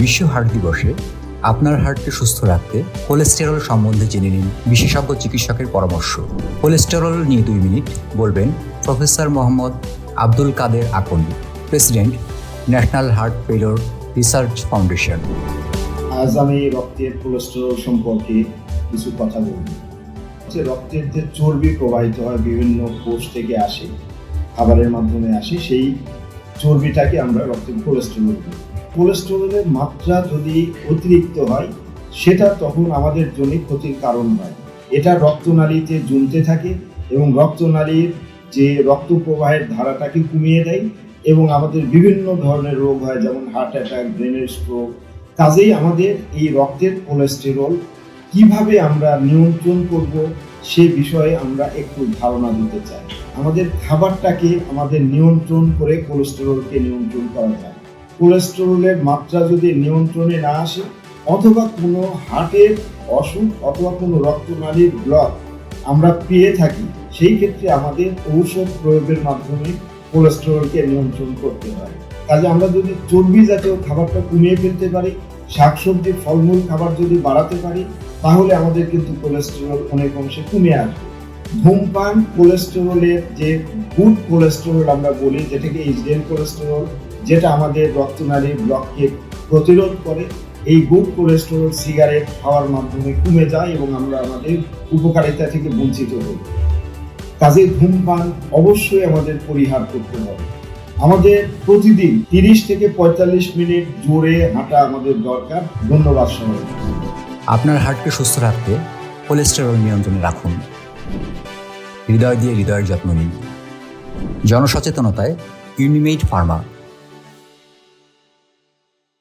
বিশ্ব হার্ট দিবসে আপনার হার্টকে সুস্থ রাখতে কোলেস্টেরল সম্বন্ধে জেনে নিন বিশেষজ্ঞ চিকিৎসকের পরামর্শ। কোলেস্টেরল নিয়ে দুই মিনিট বলবেন professor Mohammad Abdul Kader Akandi, president national heart ফেলোর research foundation. আজ আমি রক্তের কোলেস্টেরল সম্পর্কে কিছু কথা বলব। যে রক্তের যে চর্বি প্রবাহিত হয় বিভিন্ন কোষ থেকে আসে, খাবারের মাধ্যমে আসে, সেই চর্বিটাকে আমরা রক্তের কোলেস্টেরল বলি। কোলেস্টেরলের মাত্রা যদি অতিরিক্ত হয়, সেটা তখন আমাদের জন্য ক্ষতির কারণ হয় এটা রক্তনালীতে জমতে থাকে এবং রক্তনালীর যে রক্ত প্রবাহের ধারাটাকে কমিয়ে দেয় এবং আমাদের বিভিন্ন ধরনের রোগ হয়, যেমন হার্ট অ্যাটাক ব্রেনের স্ট্রোক কাজেই আমাদের এই রক্তের কোলেস্টেরল কীভাবে আমরা নিয়ন্ত্রণ করব, সে বিষয়ে আমরা একটু ধারণা দিতে চাই। আমাদের খাবারটাকে আমাদের নিয়ন্ত্রণ করে কোলেস্টেরলকে নিয়ন্ত্রণ করা যায়। কোলেস্টেরলের মাত্রা যদি নিয়ন্ত্রণে না আসে, অথবা কোনো হার্টের অসুখ অথবা কোনো রক্তনালীর ব্লক আমরা পেয়ে থাকি, সেই ক্ষেত্রে আমাদের ঔষধ প্রয়োগের মাধ্যমে কোলেস্টেরলকে নিয়ন্ত্রণ করতে হয়। কাজে আমরা যদি চর্বি জাতীয় খাবারটা কমিয়ে ফেলতে পারি শাকসবজি ফলমূল খাবার যদি বাড়াতে পারি, তাহলে আমাদের কিন্তু কোলেস্টেরল অনেক অংশে কমে আসবে। ধূমপান কোলেস্টেরলের যে গুড কোলেস্টেরল আমরা বলি, যেটাকে এইচডিএল কোলেস্টেরল যেটা আমাদের রক্তনালী ব্লককে প্রতিরোধ করে, এই গুড কোলেস্টেরল সিগারেট খাওয়ার মাধ্যমে কমে যায় এবং আমরা আমাদের উপকারিতা থেকে বঞ্চিত হই। কাজে ধূমপান অবশ্যই আমাদের পরিহার করতে হবে। আমাদের প্রতিদিন তিরিশ থেকে পঁয়তাল্লিশ মিনিট জোরে হাঁটা আমাদের দরকার। ধন্যবাদ সবাই আপনার হার্টকে সুস্থ রাখতে কোলেস্টেরল নিয়ন্ত্রণে রাখুন। হৃদয় দিয়ে হৃদয়ের যত্ন নিন। জনসচেতনতায় ইউনিমেড ফার্মা